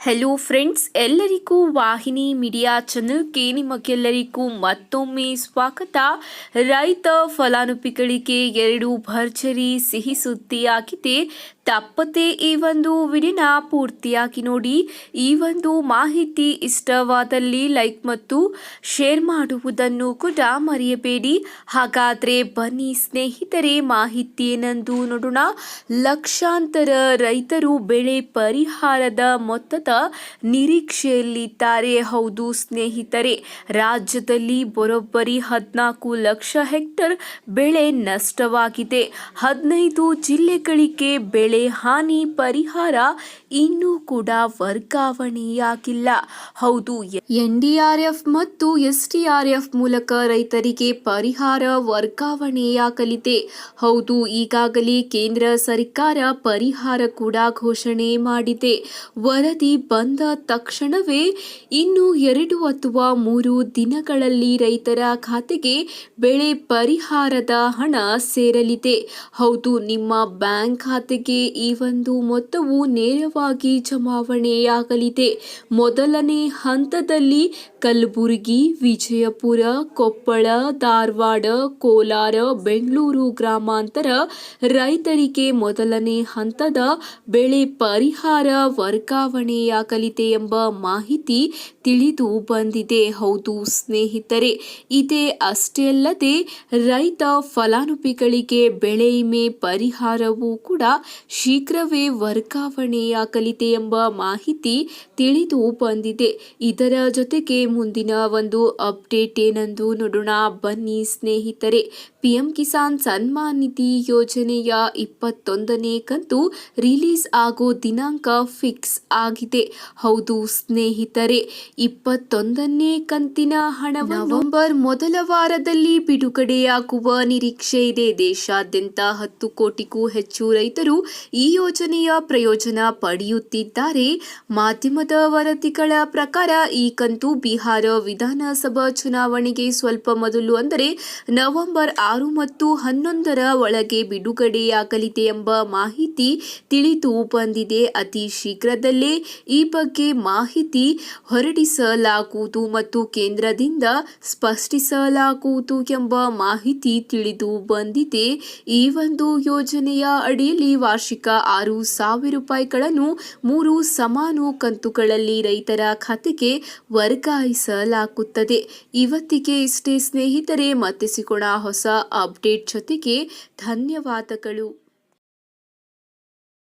Hello friends ಎಲ್ಲರಿಗೂ ವಾಹಿನಿ media ಚಾನಲ್ಗೆ ನಿಮಗೆಲ್ಲರಿಗೂ ಮತ್ತೊಮ್ಮೆ ಸ್ವಾಗತ. ರೈತ ಫಲಾನುಭವಿಗಳಿಗೆ ಎರಡು ಭರ್ಜರಿ ಸಿಹಿ ಸುದ್ದಿಯಾಗಿದೆ. ತಪ್ಪದೆ ಈ ಒಂದು ವಿಡಿಯೋನ ಪೂರ್ತಿಯಾಗಿ ನೋಡಿ, ಈ ಒಂದು ಮಾಹಿತಿ ಇಷ್ಟವಾದಲ್ಲಿ ಲೈಕ್ ಮತ್ತು ಶೇರ್ ಮಾಡುವುದನ್ನು ಕೂಡ ಮರೆಯಬೇಡಿ. ಹಾಗಾದರೆ ಬನ್ನಿ ಸ್ನೇಹಿತರೆ, ಮಾಹಿತಿ ಏನೆಂದು ನೋಡೋಣ. ಲಕ್ಷಾಂತರ ರೈತರು ಬೆಳೆ ಪರಿಹಾರದ ಮೊತ್ತದ ನಿರೀಕ್ಷೆಯಲ್ಲಿದ್ದಾರೆ. ಹೌದು ಸ್ನೇಹಿತರೆ, ರಾಜ್ಯದಲ್ಲಿ ಬರೋಬ್ಬರಿ ಹದಿನಾಲ್ಕು ಲಕ್ಷ ಹೆಕ್ಟರ್ ಬೆಳೆ ನಷ್ಟವಾಗಿದೆ. ಹದಿನೈದು ಜಿಲ್ಲೆಗಳಿಗೆ ಬೆಳೆ ಹಾನಿ ಪರಿಹಾರ ಇನ್ನೂ ಕೂಡ ವರ್ಗಾವಣೆಯಾಗಿಲ್ಲ. ಹೌದು ಎನ್ಡಿಆರ್ಎಫ್ ಮತ್ತು ಎಸ್ಡಿಆರ್ಎಫ್ ಮೂಲಕ ರೈತರಿಗೆ ಪರಿಹಾರ ವರ್ಗಾವಣೆಯಾಗಲಿದೆ. ಹೌದು, ಈಗಾಗಲೇ ಕೇಂದ್ರ ಸರ್ಕಾರ ಪರಿಹಾರ ಕೂಡ ಘೋಷಣೆ ಮಾಡಿದೆ. ವರದಿ ಬಂದ ತಕ್ಷಣವೇ ಇನ್ನು ಎರಡು ಅಥವಾ ಮೂರು ದಿನಗಳಲ್ಲಿ ರೈತರ ಖಾತೆಗೆ ಬೆಳೆ ಪರಿಹಾರದ ಹಣ ಸೇರಲಿದೆ. ಹೌದು, ನಿಮ್ಮ ಬ್ಯಾಂಕ್ ಖಾತೆಗೆ ಈ ಒಂದು ಮೊತ್ತವು ನೇರವಾಗಿ ಜಮಾವಣೆಯಾಗಲಿದೆ. ಮೊದಲನೇ ಹಂತದಲ್ಲಿ ಕಲಬುರಗಿ, ವಿಜಯಪುರ, ಕೊಪ್ಪಳ, ಧಾರವಾಡ, ಕೋಲಾರ, ಬೆಂಗಳೂರು ಗ್ರಾಮಾಂತರ ರೈತರಿಗೆ ಮೊದಲನೇ ಹಂತದ ಬೆಳೆ ಪರಿಹಾರ ವರ್ಗಾವಣೆಯಾಗಲಿದೆ ಎಂಬ ಮಾಹಿತಿ ತಿಳಿದು ಬಂದಿದೆ. ಹೌದು ಸ್ನೇಹಿತರೆ, ಇದೇ ಅಷ್ಟೇ ಅಲ್ಲದೆ ರೈತ ಫಲಾನುಭವಿಗಳಿಗೆ ಬೆಳೆ ವಿಮೆ ಪರಿಹಾರವೂ ಕೂಡ ಶೀಘ್ರವೇ ವರ್ಗಾವಣೆಯಾಗಲಿದೆ ಎಂಬ ಮಾಹಿತಿ ತಿಳಿದು ಬಂದಿದೆ. ಇದರ ಜೊತೆಗೆ ಮುಂದಿನ ಒಂದು ಅಪ್ಡೇಟ್ ಏನೆಂದು ನೋಡೋಣ. ಬನ್ನಿ ಸ್ನೇಹಿತರೆ, ಪಿಎಂ ಕಿಸಾನ್ ಸನ್ಮಾನ್ ನಿಧಿ ಯೋಜನೆಯ ಇಪ್ಪತ್ತೊಂದನೇ ಕಂತು ರಿಲೀಸ್ ಆಗೋ ದಿನಾಂಕ ಫಿಕ್ಸ್ ಆಗಿದೆ. ಹೌದು ಸ್ನೇಹಿತರೆ, ಇಪ್ಪತ್ತೊಂದನೇ ಕಂತಿನ ಹಣ ನವೆಂಬರ್ ಮೊದಲ ವಾರದಲ್ಲಿ ಬಿಡುಗಡೆಯಾಗುವ ನಿರೀಕ್ಷೆ ಇದೆ. ದೇಶಾದ್ಯಂತ ಹತ್ತು ಕೋಟಿಗೂ ಹೆಚ್ಚು ರೈತರು ಈ ಯೋಜನೆಯ ಪ್ರಯೋಜನ ಪಡೆಯುತ್ತಿದ್ದಾರೆ. ಮಾಧ್ಯಮದ ವರದಿಗಳ ಪ್ರಕಾರ ಈ ಕಂತು ಬಿಹಾರ ವಿಧಾನಸಭಾ ಚುನಾವಣೆಗೆ ಸ್ವಲ್ಪ ಮೊದಲು ಅಂದರೆ ನವೆಂಬರ್ ಆರು ಮತ್ತು ಹನ್ನೊಂದರ ಒಳಗೆ ಬಿಡುಗಡೆಯಾಗಲಿದೆ ಎಂಬ ಮಾಹಿತಿ ತಿಳಿದು ಬಂದಿದೆ. ಅತಿ ಶೀಘ್ರದಲ್ಲೇ ಈ ಬಗ್ಗೆ ಮಾಹಿತಿ ಹೊರಡಿಸಲಾಗುವುದು ಮತ್ತು ಕೇಂದ್ರದಿಂದ ಸ್ಪಷ್ಟಿಸಲಾಗುವುದು ಎಂಬ ಮಾಹಿತಿ ತಿಳಿದು ಬಂದಿದೆ. ಈ ಒಂದು ಯೋಜನೆಯ ಅಡಿಯಲ್ಲಿ ವಾರ್ಷಿಕ ಆರು ಸಾವಿರ ರೂಪಾಯಿಗಳನ್ನು ಮೂರು ಸಮಾನು ಕಂತುಗಳಲ್ಲಿ ರೈತರ ಖಾತೆಗೆ ವರ್ಗಾಯಿಸಲಾಗುತ್ತದೆ. ಇವತ್ತಿಗೆ ಇಷ್ಟೇ ಸ್ನೇಹಿತರೆ ಮತ್ತೆ ಸಿಗೋಣ ಹೊಸ ಅಪ್ಡೇಟ್ ಜೊತೆಗೆ ಧನ್ಯವಾದಗಳು.